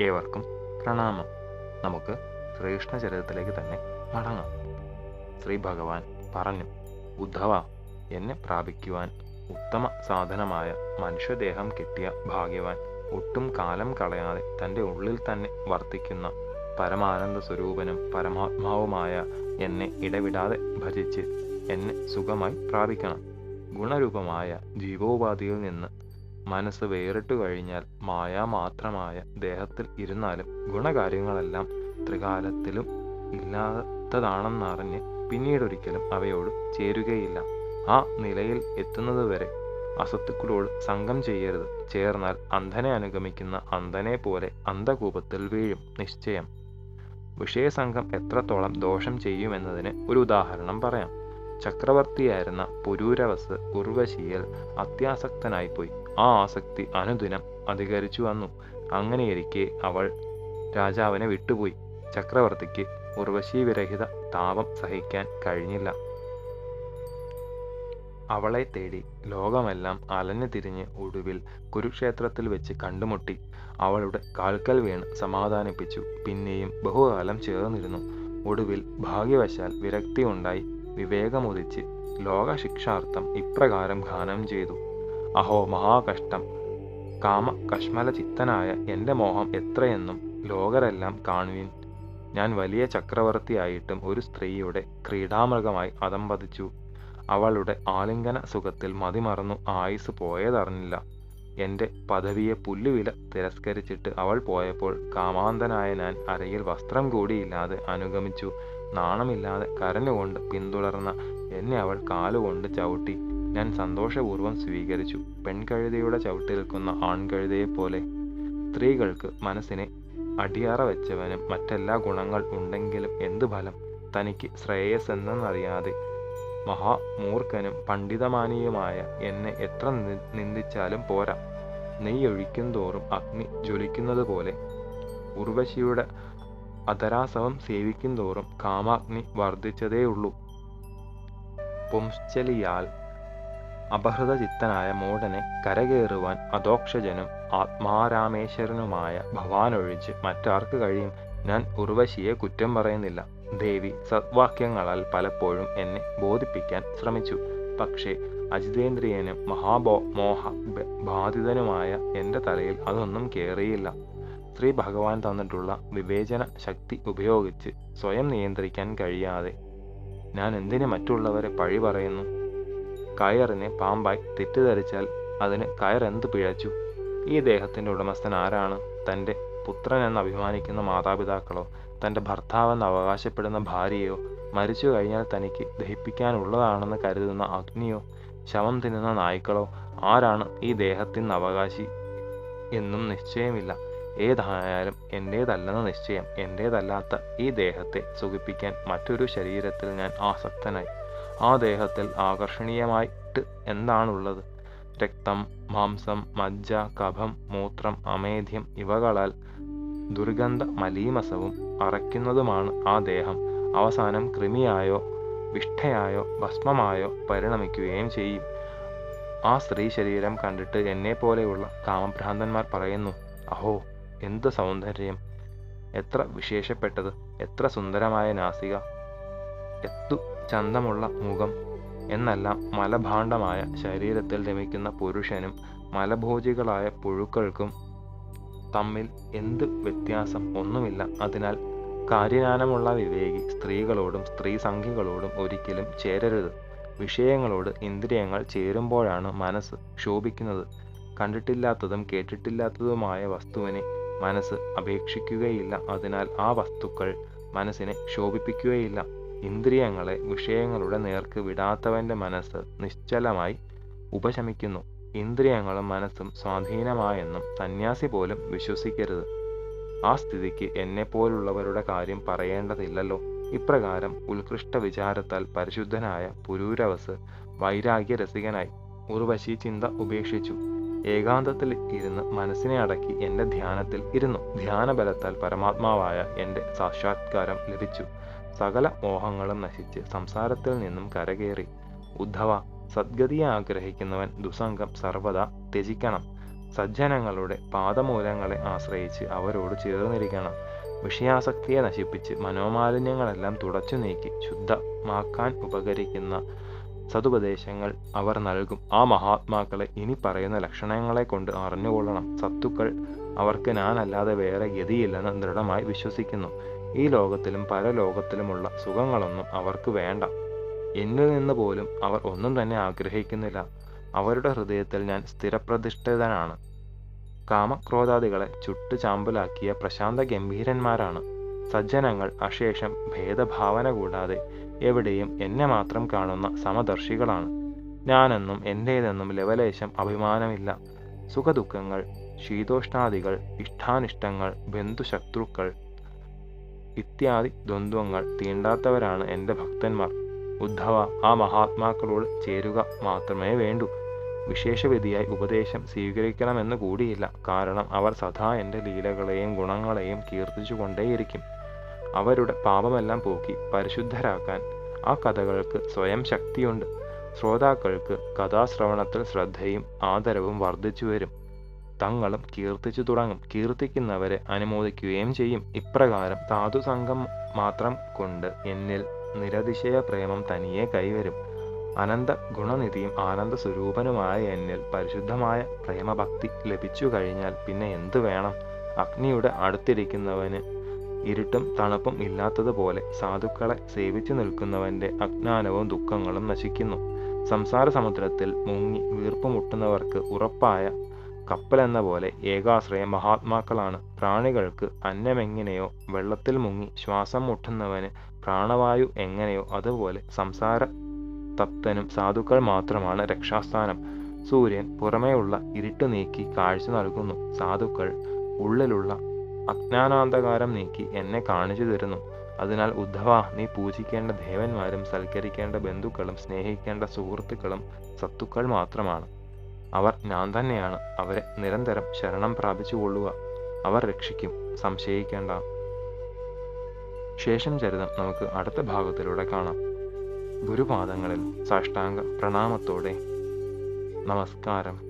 ഏവർക്കും പ്രണാമം. നമുക്ക് ശ്രീകൃഷ്ണ ചരിതത്തിലേക്ക് തന്നെ മടങ്ങാം. ശ്രീ ഭഗവാൻ പറഞ്ഞു ഉദ്ധവ എന്നെ പ്രാപിക്കുവാൻ ഉത്തമ സാധനമായ മനുഷ്യദേഹം കിട്ടിയ ഭാഗ്യവാൻ ഒട്ടും കാലം കളയാതെ തന്റെ ഉള്ളിൽ തന്നെ വർത്തിക്കുന്ന പരമാനന്ദ സ്വരൂപനും പരമാത്മാവുമായ എന്നെ ഇടവിടാതെ ഭജിച്ച് എന്നെ സുഖമായി പ്രാപിക്കണം. ഗുണരൂപമായ ജീവോപാധിയിൽ നിന്ന് മനസ്സ് വേറിട്ടു കഴിഞ്ഞാൽ മായാമാത്രമായ ദേഹത്തിൽ ഇരുന്നാലും ഗുണകാര്യങ്ങളെല്ലാം ത്രികാലത്തിലും ഇല്ലാത്തതാണെന്നറിഞ്ഞ് പിന്നീടൊരിക്കലും അവയോട് ചേരുകയില്ല. ആ നിലയിൽ എത്തുന്നതുവരെ അസത്തുക്കളോട് സംഘം ചെയ്യരുത്. ചേർന്നാൽ അന്ധനെ അനുഗമിക്കുന്ന അന്ധനെ പോലെ അന്ധകൂപത്തിൽ വീഴും നിശ്ചയം. വിഷയസംഘം എത്രത്തോളം ദോഷം ചെയ്യുമെന്നതിന് ഒരു ഉദാഹരണം പറയാം. ചക്രവർത്തിയായിരുന്ന പുരൂരവസ് ഉർവശിയിൽ അത്യാസക്തനായിപ്പോയി. ആ ആസക്തി അനുദിനം അധികരിച്ചു വന്നു. അങ്ങനെയിരിക്കെ അവൾ രാജാവിനെ വിട്ടുപോയി. ചക്രവർത്തിക്ക് ഉർവശി വിരഹിത താപം സഹിക്കാൻ കഴിഞ്ഞില്ല. അവളെ തേടി ലോകമെല്ലാം അലഞ്ഞു തിരിഞ്ഞ് ഒടുവിൽ കുരുക്ഷേത്രത്തിൽ വെച്ച് കണ്ടുമുട്ടി. അവളുടെ കാൽക്കൽ വീണ് സമാധാനിപ്പിച്ചു. പിന്നെയും ബഹുകാലം ചേർന്നിരുന്നു. ഒടുവിൽ ഭാഗ്യവശാൽ വിരക്തി ഉണ്ടായി. വിവേകമുദിച്ച് ലോകശിക്ഷാർത്ഥം ഇപ്രകാരം ഗാനം ചെയ്തു. അഹോ മഹാകഷ്ടം. കാമ കഷ്മല ചിത്തനായ എന്റെ മോഹം എത്രയെന്നും ലോകരെല്ലാം കാണുവിൻ. ഞാൻ വലിയ ചക്രവർത്തിയായിട്ടും ഒരു സ്ത്രീയുടെ ക്രീഡാമൃഗമായി അതമ്പതിച്ചു അവളുടെ ആലിംഗന സുഖത്തിൽ മതിമറന്നു ആയുസ് പോയതറിഞ്ഞില്ല. എന്റെ പദവിയെ പുല്ലുവില തിരസ്കരിച്ചിട്ട് അവൾ പോയപ്പോൾ കാമാന്തനായ ഞാൻ അരയിൽ വസ്ത്രം കൂടിയില്ലാതെ അനുഗമിച്ചു. നാണമില്ലാതെ കരഞ്ഞുകൊണ്ട് പിന്തുടർന്ന എന്നെ അവൾ കാലുകൊണ്ട് ചവിട്ടി. ഞാൻ സന്തോഷപൂർവം സ്വീകരിച്ചു. പെൺകഴുതയുടെ ചവിട്ടിൽക്കുന്ന ആൺകഴുതയെ പോലെ സ്ത്രീകൾക്ക് മനസ്സിനെ അടിയറ വെച്ചവനും മറ്റെല്ലാ ഗുണങ്ങൾ ഉണ്ടെങ്കിലും എന്ത് ഫലം? തനിക്ക് ശ്രേയസ് എന്നറിയാതെ മഹാമൂർഖനും പണ്ഡിതമാനിയുമായ എന്നെ എത്ര നിന്ദിച്ചാലും പോരാ. നെയ്യൊഴിക്കും തോറും അഗ്നി ജ്വലിക്കുന്നത് പോലെ ഉർവശിയുടെ അതരാസവം സേവിക്കും തോറും കാമാഗ്നി വർദ്ധിച്ചതേയുള്ളൂ. പുംശ്ചലിയാൽ അപഹൃതചിത്തനായ മൂടനെ കരകയറുവാൻ അധോക്ഷജനും ആത്മാരാമേശ്വരനുമായ ഭവാനൊഴിച്ച് മറ്റാർക്ക് കഴിയും? ഞാൻ ഉർവശിയെ കുറ്റം പറയുന്നില്ല. ദേവി സദ്വാക്യങ്ങളാൽ പലപ്പോഴും എന്നെ ബോധിപ്പിക്കാൻ ശ്രമിച്ചു. പക്ഷേ അജിതേന്ദ്രിയനും മഹാബോ മോഹ ബാധിതനുമായ എന്റെ തലയിൽ അതൊന്നും കയറിയില്ല ശ്രീ ഭഗവാൻ തന്നിട്ടുള്ള വിവേചന ശക്തി ഉപയോഗിച്ച് സ്വയം നിയന്ത്രിക്കാൻ കഴിയാതെ ഞാൻ എന്തിനു മറ്റുള്ളവരെ പഴി പറയുന്നു? കയറിനെ പാമ്പായി തെറ്റിദ്ധരിച്ചാൽ അതിന് കയർ എന്ത് പിഴച്ചു? ഈ ദേഹത്തിന്റെ ഉടമസ്ഥൻ ആരാണ്? തന്റെ പുത്രൻ എന്ന് അഭിമാനിക്കുന്ന മാതാപിതാക്കളോ തന്റെ ഭർത്താവെന്ന് അവകാശപ്പെടുന്ന ഭാര്യയോ മരിച്ചു കഴിഞ്ഞാൽ തനിക്ക് ദഹിപ്പിക്കാനുള്ളതാണെന്ന് കരുതുന്ന അഗ്നിയോ ശവം തിന്നുന്ന നായ്ക്കളോ ആരാണ് ഈ ദേഹത്തിന് അവകാശി? എന്നും നിശ്ചയമില്ല. ഏതായാലും എന്റേതല്ലെന്ന നിശ്ചയം എന്റേതല്ലാത്ത ഈ ദേഹത്തെ സുഖിപ്പിക്കാൻ മറ്റൊരു ശരീരത്തിൽ ഞാൻ ആസക്തനായി. ആ ദേഹത്തിൽ ആകർഷണീയമായിട്ട് എന്താണുള്ളത്? രക്തം മാംസം മജ്ജ കഭം മൂത്രം അമേധ്യം ഇവകളാൽ ദുർഗന്ധ മലീമസവും അറയ്ക്കുന്നതുമാണ് ആ ദേഹം. അവസാനം കൃമിയായോ വിഷ്ഠയായോ ഭസ്മമായോ പരിണമിക്കുകയും ചെയ്യും. ആ സ്ത്രീ ശരീരം കണ്ടിട്ട് എന്നെ പോലെയുള്ള കാമഭ്രാന്തന്മാർ പറയുന്നു അഹോ എന്ത് സൗന്ദര്യം! എത്ര വിശേഷപ്പെട്ടത്! എത്ര സുന്ദരമായ നാസിക! എത്തു ചന്തമുള്ള മുഖം എന്നല്ല മലഭാണ്ഡമായ ശരീരത്തിൽ രമിക്കുന്ന പുരുഷനും മലഭോജികളായ പുഴുക്കൾക്കും തമ്മിൽ എന്ത് വ്യത്യാസം ഒന്നുമില്ല. അതിനാൽ കാര്യജ്ഞാനമുള്ള വിവേകി സ്ത്രീകളോടും സ്ത്രീ സംഖ്യകളോടും ഒരിക്കലും ചേരരുത്. വിഷയങ്ങളോട് ഇന്ദ്രിയങ്ങൾ ചേരുമ്പോഴാണ് മനസ്സ് ക്ഷോഭിക്കുന്നത് കണ്ടിട്ടില്ലാത്തതും കേട്ടിട്ടില്ലാത്തതുമായ വസ്തുവിനെ മനസ്സ് അപേക്ഷിക്കുകയില്ല. അതിനാൽ ആ വസ്തുക്കൾ മനസ്സിനെ ശോഭിപ്പിക്കുകയില്ല. ഇന്ദ്രിയങ്ങളെ വിഷയങ്ങളുടെ നേർക്ക് വിടാത്തവന്റെ മനസ്സ് നിശ്ചലമായി ഉപശമിക്കുന്നു. ഇന്ദ്രിയങ്ങളും മനസ്സും സ്വാധീനമായെന്നും സന്യാസി പോലും വിശ്വസിക്കരുത്. ആ സ്ഥിതിക്ക് എന്നെപ്പോലുള്ളവരുടെ കാര്യം പറയേണ്ടതില്ലല്ലോ. ഇപ്രകാരം ഉത്കൃഷ്ട വിചാരത്താൽ പരിശുദ്ധനായ പുരൂരവസ് വൈരാഗ്യരസികനായി ഉർവശി ചിന്ത ഉപേക്ഷിച്ചു. ഏകാന്തത്തിൽ ഇരുന്ന് മനസ്സിനെ അടക്കി എന്റെ ധ്യാനത്തിൽ ഇരുന്നു. ധ്യാനബലത്താൽ പരമാത്മാവായ എന്റെ സാക്ഷാത്കാരം ലഭിച്ചു. സകല മോഹങ്ങളും നശിച്ച് സംസാരത്തിൽ നിന്നും കരകയറി. ഉദ്ധവ സദ്ഗതിയെ ആഗ്രഹിക്കുന്നവൻ ദുസംഗം സർവദാ ത്യജിക്കണം. സജ്ജനങ്ങളുടെ പാദമൂലങ്ങളെ ആശ്രയിച്ച് അവരോട് ചേർന്നിരിക്കണം. വിഷയാസക്തിയെ നശിപ്പിച്ച് മനോമാലിന്യങ്ങളെല്ലാം തുടച്ചു നീക്കി ശുദ്ധമാക്കാൻ ഉപകരിക്കുന്ന സതുപദേശങ്ങൾ അവർ നൽകും. ആ മഹാത്മാക്കളെ ഇനി പറയുന്ന ലക്ഷണങ്ങളെ കൊണ്ട് അറിഞ്ഞുകൊള്ളണം. സത്തുക്കൾ അവർക്ക് ഞാനല്ലാതെ വേറെ ഗതിയില്ലെന്ന് ദൃഢമായി വിശ്വസിക്കുന്നു. ഈ ലോകത്തിലും പരലോകത്തിലുമുള്ള സുഖങ്ങളൊന്നും അവർക്ക് വേണ്ട. എന്നിൽ നിന്ന് പോലും അവർ ഒന്നും തന്നെ ആഗ്രഹിക്കുന്നില്ല. അവരുടെ ഹൃദയത്തിൽ ഞാൻ സ്ഥിരപ്രതിഷ്ഠിതനാണ്. കാമക്രോധാദികളെ ചുട്ടു ചാമ്പലാക്കിയ പ്രശാന്ത ഗംഭീരന്മാരാണ് സജ്ജനങ്ങൾ അശേഷം ഭേദഭാവന കൂടാതെ എവിടെയും എന്നെ മാത്രം കാണുന്ന സമദർശികളാണ്. ഞാനെന്നും എന്റേതെന്നും ലവലേശം അഭിമാനമില്ല. സുഖദുഃഖങ്ങൾ ശീതോഷ്ണാദികൾ ഇഷ്ടാനിഷ്ടങ്ങൾ ബന്ധുശത്രുക്കൾ ഇത്യാദി ദ്വന്ദ്വങ്ങൾ തീണ്ടാത്തവരാണ് എന്റെ ഭക്തന്മാർ. ഉദ്ധവ ആ മഹാത്മാക്കളോട് ചേരുക മാത്രമേ വേണ്ടൂ. വിശേഷവിധിയായി ഉപദേശം സ്വീകരിക്കണമെന്ന് കൂടിയില്ല. കാരണം അവർ സദാ എന്റെ ലീലകളെയും ഗുണങ്ങളെയും കീർത്തിച്ചുകൊണ്ടേയിരിക്കും അവരുടെ പാപമെല്ലാം പോക്കി പരിശുദ്ധരാക്കാൻ ആ കഥകൾക്ക് സ്വയം ശക്തിയുണ്ട്. ശ്രോതാക്കൾക്ക് കഥാശ്രവണത്തിൽ ശ്രദ്ധയും ആദരവും വർദ്ധിച്ചു വരും തങ്ങളും കീർത്തിച്ചു തുടങ്ങും. കീർത്തിക്കുന്നവരെ അനുമോദിക്കുകയും ചെയ്യും. ഇപ്രകാരം സാധുസംഘം മാത്രം കൊണ്ട് എന്നിൽ നിരതിശയ പ്രേമം തനിയെ കൈവരും. അനന്ത ഗുണനിധിയും ആനന്ദ സ്വരൂപനുമായ എന്നിൽ പരിശുദ്ധമായ പ്രേമഭക്തി ലഭിച്ചു കഴിഞ്ഞാൽ പിന്നെ എന്തു വേണം? അഗ്നിയുടെ അടുത്തിരിക്കുന്നവന് ഇരുട്ടും തണുപ്പും ഇല്ലാത്തതുപോലെ സാധുക്കളെ സേവിച്ചു നിൽക്കുന്നവന്റെ അജ്ഞാനവും ദുഃഖങ്ങളും നശിക്കുന്നു. സംസാര സമുദ്രത്തിൽ മുങ്ങി വീർപ്പുമുട്ടുന്നവർക്ക് ഉറപ്പായ കപ്പലെന്ന പോലെ ഏകാശ്രയ മഹാത്മാക്കളാണ്. പ്രാണികൾക്ക് അന്നമെങ്ങനെയോ വെള്ളത്തിൽ മുങ്ങി ശ്വാസം മുട്ടുന്നവന് പ്രാണവായു എങ്ങനെയോ അതുപോലെ സംസാര തപ്തനും സാധുക്കൾ മാത്രമാണ് രക്ഷാസ്ഥാനം. സൂര്യൻ പുറമേയുള്ള ഇരുട്ട് നീക്കി കാഴ്ച നൽകുന്നു. സാധുക്കൾ ഉള്ളിലുള്ള അജ്ഞാനാന്ധകാരം നീക്കി എന്നെ കാണിച്ചു തരുന്നു. അതിനാൽ ഉദ്ധവ നീ പൂജിക്കേണ്ട ദേവന്മാരും സൽക്കരിക്കേണ്ട ബന്ധുക്കളും സ്നേഹിക്കേണ്ട സുഹൃത്തുക്കളും സത്തുക്കൾ മാത്രമാണ്. അവർ ഞാൻ തന്നെയാണ്. അവരെ നിരന്തരം ശരണം പ്രാപിച്ചുകൊള്ളുക അവർ രക്ഷിക്കും. സംശയിക്കേണ്ട. ശേഷം ചരിതം നമുക്ക് അടുത്ത ഭാഗത്തിലൂടെ കാണാം. ഗുരുപാദങ്ങളിൽ സാഷ്ടാംഗ പ്രണാമത്തോടെ നമസ്കാരം.